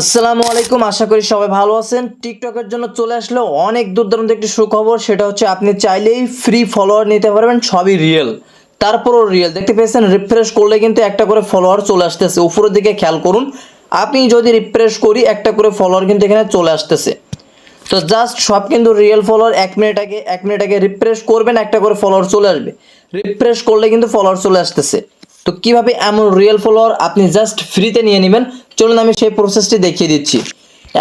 আসসালামু আলাইকুম, আশা করি সবাই ভালো আছেন। টিকটকের জন্য চলে আসলো অনেক দুর্দান্ত একটি সুখবর, সেটা হচ্ছে আপনি চাইলেই ফ্রি ফলোয়ার নিতে পারবেন, সবই রিয়েল তারপরও রিয়েল দেখতে পেয়েছেন রিফ্রেশ করলে কিন্তু একটা করে ফলোয়ার চলে আসতেছে। উপরের দিকে খেয়াল করুন, আপনি যদি রিফ্রেশ করি, একটা করে ফলোয়ার কিন্তু এখানে চলে আসতেছে। তো জাস্ট সব কিন্তু রিয়েল ফলোয়ার এক মিনিট আগে, এক মিনিট আগে রিফ্রেশ করবেন, একটা করে ফলোয়ার চলে আসবে। রিফ্রেশ করলে কিন্তু ফলোয়ার চলে আসতেছে। তো কীভাবে এমন রিয়েল ফলোয়ার আপনি জাস্ট ফ্রিতে নিয়ে নেবেন চলুন আমি সেই প্রসেসটি দেখিয়ে দিচ্ছি।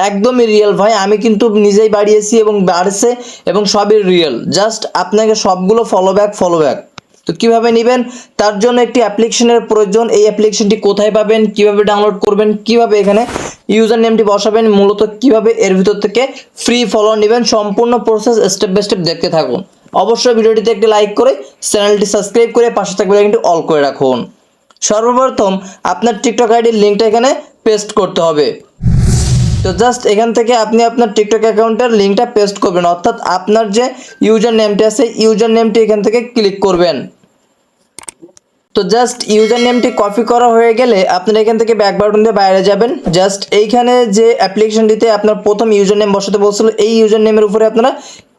একদমই রিয়েল ভাই, আমি কিন্তু নিজেই বাড়িয়েছি এবং বাড়ছে এবং সবই রিয়েল জাস্ট আপনাকে সবগুলো ফলো ব্যাক ফলো ব্যাক তো কীভাবে নেবেন? তার জন্য একটি অ্যাপ্লিকেশনের প্রয়োজন। এই অ্যাপ্লিকেশনটি কোথায় পাবেন? কীভাবে ডাউনলোড করবেন? কীভাবে এখানে ইউজার নেমটি বসাবেন? মূলত কীভাবে? এর ভিতর থেকে ফ্রি ফলো নেবেন। সম্পূর্ণ প্রসেস স্টেপ বাই স্টেপ দেখতে থাকুন। অবশ্যই ভিডিওটিতে একটি লাইক করে চ্যানেলটি সাবস্ক্রাইব করে পাশে থাকবে কিন্তু অল করে রাখুন। সর্বপ্রথম আপনার টিকটক আইডির লিঙ্কটা এখানে পেস্ট করতে হবে। তো জাস্ট এখান থেকে আপনি আপনার টিকটক অ্যাকাউন্টের লিঙ্কটা পেস্ট করবেন। অর্থাৎ আপনার যে ইউজার নেমটি আছে ইউজার নেমটি এখান থেকে ক্লিক করবেন। তো জাস্ট ইউজার নেমটি কপি করা হয়ে গেলে আপনারা এখান থেকে ব্যাক বাটন দিয়ে বাইরে যাবেন। জাস্ট এইখানে যে অ্যাপ্লিকেশনটিতে আপনার প্রথম ইউজার নেম বসাতে বলছিল, এই ইউজার নেমের উপরে আপনারা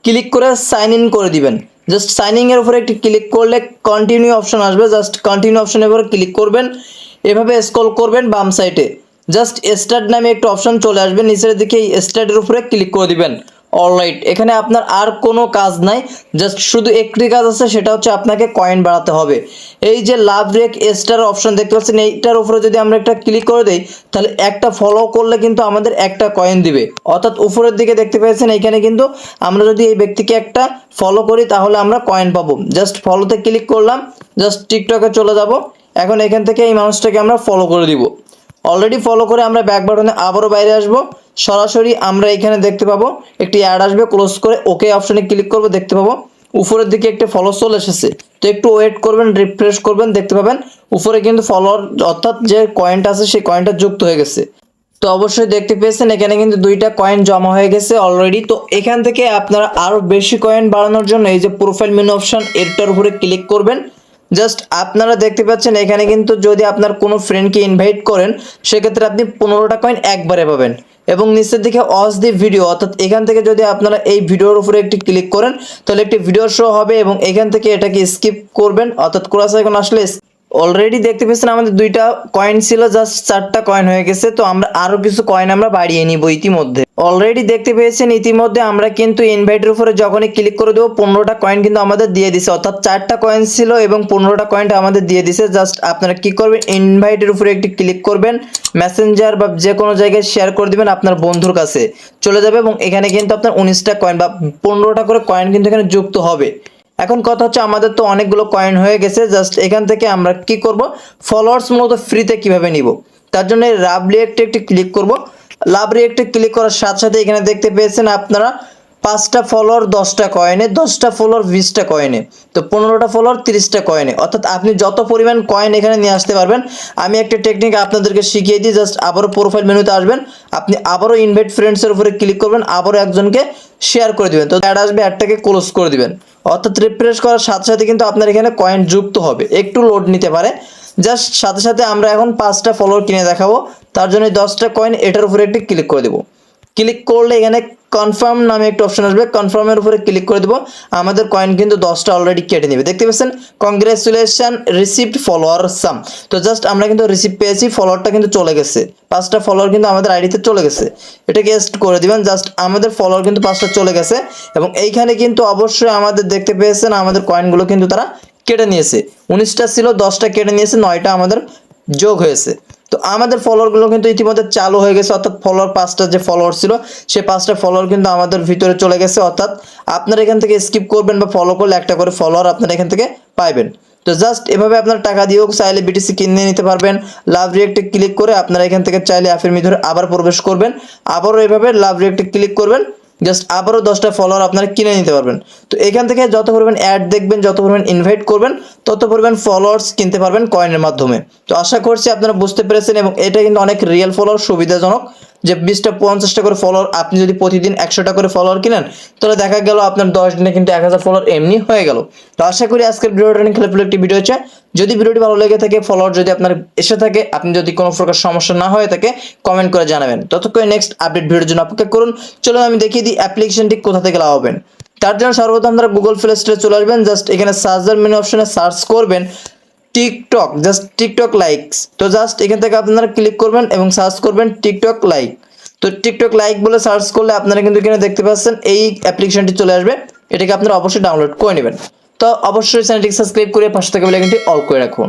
ক্লিক করে সাইন ইন করে দিবেন। জাস্ট সাইনিং এর উপরে একটি ক্লিক করলে কন্টিনিউ অপশন আসবে। জাস্ট কন্টিনিউ অপশনের উপরে ক্লিক করবেন। এভাবে স্ক্রল করবেন বাম সাইডে জাস্ট স্টার্ট নামে একটা অপশন চলে আসবে, নিচের দিকে এই স্টার্টের উপরে ক্লিক করে দিবেন। অলরাইট এখানে আপনার আর কোনো কাজ নাই জাস্ট শুধু একটি কাজ আছে, সেটা হচ্ছে আপনাকে কয়েন বাড়াতে হবে। এই যে লাভ রেক স্টার অপশন দেখতে পাচ্ছেন, এইটার উপরে যদি আমরা একটা ক্লিক করে দেই, তাহলে একটা ফলো করলে কিন্তু আমাদের একটা কয়েন দিবে। অর্থাৎ উপরের দিকে দেখতে পেয়েছেন, এখানে কিন্তু আমরা যদি এই ব্যক্তিকে একটা ফলো করি, তাহলে আমরা কয়েন পাবো। জাস্ট ফলোতে ক্লিক করলাম জাস্ট টিকটকে চলে যাব। এখন এখান থেকে এই মানুষটাকে আমরা ফলো করে দিব। অলরেডি ফলো করে আমরা ব্যাক বাটনে আবারও বাইরে আসব। সরাসরি আমরা এখানে দেখতে পাবো, একটি অ্যাড আসবে ক্লোজ করে ওকে অপশনে ক্লিক করব, দেখতে পাবো। উপরের দিকে একটি ফলো চলে এসেছে। তো একটু ওয়েট করবেন রিফ্রেশ করবেন, দেখতে পাবেন। উপরে কিন্তু ফলোয়ার অর্থাৎ যে কয়েনটা আছে, সেই কয়েনটা যুক্ত হয়ে গেছে। তো অবশ্যই দেখতে পেয়েছেন, এখানে কিন্তু দুইটা কয়েন জমা হয়ে গেছে অলরেডি তো এখান থেকে আপনারা আরও বেশি কয়েন বাড়ানোর জন্য এই যে প্রোফাইল মেনু অপশন এরটার উপরে ক্লিক করবেন। জাস্ট আপনারা দেখতে পাচ্ছেন এখানে কিন্তু যদি আপনার কোনো ফ্রেন্ডকে ইনভাইট করেন, সেক্ষেত্রে আপনি পনেরোটা কয়েন একবারে পাবেন। এবং নিচের দিকে অস দি ভিডিও অর্থাৎ এখান থেকে যদি আপনারা এই ভিডিওর উপরে একটি ক্লিক করেন, তাহলে একটি ভিডিও শো হবে এবং এখান থেকে এটাকে স্কিপ করবেন, অর্থাৎ ক্রস আইকন আসলে অলরেডি দেখতে পেয়েছেন আমাদের দুইটা কয়েন ছিল জাস্ট চারটা কয়েন হয়ে গেছে, তো আমরা আরও কিছু কয়েন আমরা বাড়িয়ে নিব ইতিমধ্যে। অলরেডি দেখতে পেয়েছেন, ইতিমধ্যে আমরা কিন্তু ইনভাইটের উপরে যখনই ক্লিক করে দেবো, পনেরোটা কয়েন কিন্তু আমাদের দিয়ে দিছে। অর্থাৎ চারটা কয়েন ছিল এবং পনেরোটা কয়েনটা আমাদের দিয়ে দিছে। জাস্ট আপনারা কি করবেন ইনভাইটের উপরে একটি ক্লিক করবেন মেসেঞ্জার বা যে কোনো জায়গায় শেয়ার করে দিবেন আপনার বন্ধুর কাছে। চলে যাবে এবং এখানে কিন্তু আপনার উনিশটা কয়েন বা পনেরোটা করে কয়েন কিন্তু এখানে যুক্ত হবে। এখন কথা হচ্ছে আমাদের তো অনেকগুলো কয়েন হয়ে গেছে জাস্ট এখান থেকে আমরা কি করব? ফলোয়ার্স মূলত ফ্রিতে কীভাবে নিব? তার জন্য লাভ রিয়েক্টে একটি ক্লিক করব। লাভ রিয়েক্টে ক্লিক করার সাথে সাথে এখানে দেখতে পেয়েছেন আপনারা পাঁচটা ফলোয়ার দশটা কয়েনে দশটা ফলোয়ার বিশটা কয়েনে তো পনেরোটা ফলোয়ার তিরিশটা কয়েনে অর্থাৎ আপনি যত পরিমাণ কয়েন এখানে নিয়ে আসতে পারবেন, আমি একটা টেকনিক আপনাদেরকে শিখিয়ে দিই জাস্ট আবারও প্রোফাইল মেনুতে আসবেন, আপনি আবারও ইনভাইট ফ্রেন্ডসের উপরে ক্লিক করবেন, আবারও একজনকে শেয়ার করে দেবেন। তো অ্যাড আসবে অ্যাডটাকে ক্লোজ করে দিবেন। অর্থাৎ রিফ্রেশ করার সাথে সাথে কিন্তু আপনার এখানে কয়েন যুক্ত হবে, একটু লোড নিতে পারে। জাস্ট সাথে সাথে আমরা এখন পাঁচটা ফলোয়ার কিনে দেখাবো, তার জন্য দশটা কয়েন এটার উপরে একটি ক্লিক করে দেবো। ক্লিক করলে এখানে কনফার্ম নামে একটা অপশন আসবে। কনফার্মের উপরে ক্লিক করে দেবো। আমাদের কয়েন কিন্তু দশটা অলরেডি কেটে নেবে। দেখতে পাচ্ছেন? কংগ্রেচুলেশন রিসিপ্ট ফলোয়ার সাম তো জাস্ট আমরা কিন্তু রিসিপ্ট পেয়েছি ফলোয়ারটা কিন্তু চলে গেছে। পাঁচটা ফলোয়ার কিন্তু আমাদের আইডিতে চলে গেছে। এটা গেস্ট করে দিবেন। জাস্ট আমাদের ফলোয়ার কিন্তু পাঁচটা চলে গেছে। এবং এইখানে কিন্তু অবশ্যই আমাদের দেখতে পেয়েছেন, আমাদের কয়েনগুলো কিন্তু তারা কেটে নিয়েছে। উনিশটা ছিল, দশটা কেটে নিয়েছে, নয়টা আমাদের যোগ হয়েছে। তো আমাদের ফলোয়ারগুলো কিন্তু ইতিমধ্যে চালু হয়ে গেছে, অর্থাৎ ফলোয়ার পাঁচটা যে ফলোয়ার ছিল, সেই পাঁচটা ফলোয়ার কিন্তু আমাদের ভিতরে চলে গেছে, অর্থাৎ আপনারা এখান থেকে স্কিপ করবেন বা ফলো করলে একটা করে ফলোয়ার আপনারা এখান থেকে পাইবেন। তো জাস্ট এভাবে আপনার টাকা দিয়েও চাইলে বিটিসি কিনে নিতে পারবেন লাভ রিয়েক্টে ক্লিক করে আপনারা এখান থেকে চাইলে অ্যাপের ভিতরে আবার প্রবেশ করবেন, আবারও এভাবে লাভ রিয়েক্টে ক্লিক করবেন জাস্ট আবারও দশটা ফলোয়ার আপনারা কিনে নিতে পারবেন। তো এখান থেকে যত পরিমাণ অ্যাড দেখবেন, যত পরিমাণ ইনভাইট করবেন, তত পরিমাণ ফলোয়ার্স কিনতে পারবেন কয়েনের মাধ্যমে। তো আশা করছি আপনারা বুঝতে পেরেছেন এবং এটা কিন্তু অনেক রিয়েল ফলোয়ার সুবিধাজনক। যে বিশটা পঞ্চাশটা করে ফলোয়ার আপনি যদি প্রতিদিন একশোটা করে ফলোয়ার কিনেন, তাহলে দেখা গেল আপনার দশ দিনে কিন্তু এক হাজার ফলোয়ার এমনি হয়ে গেল। তো আশা করি আজকের ভিডিওটা নিয়ে খেলে একটি ভিডিও হচ্ছে। যদি ভিডিওটি ভালো লেগে থাকে ফলোয়ার যদি আপনার এসে থাকে, আপনি যদি কোনো প্রকার সমস্যা না হয়ে থাকে কমেন্ট করে জানাবেন। ততক্ষণ নেক্সট আপডেট ভিডিওর জন্য অপেক্ষা করুন। চলুন আমি দেখিয়ে দিই অ্যাপ্লিকেশনটি কোথা থেকে লাগাবেন তার জন্য সর্বপ্রথম আপনারা গুগল প্লে স্টোরে চলে আসবেন। জাস্ট এখানে সার্চার মেনু অপশনে সার্চ করবেন। টিকটক জাস্ট টিকটক লাইকস তো জাস্ট এখান থেকে আপনারা ক্লিক করবেন এবং সার্চ করবেন টিকটক লাইক তো টিকটক লাইক বলে সার্চ করলে আপনারা কিন্তু এখানে দেখতে পাচ্ছেন এই অ্যাপ্লিকেশনটি চলে আসবে। এটাকে আপনারা অবশ্যই ডাউনলোড করে নেবেন। তো অবশ্যই চ্যানেলটিকে সাবস্ক্রাইব করে পাশে থেকে বেলাইকনটি অল করে রাখুন।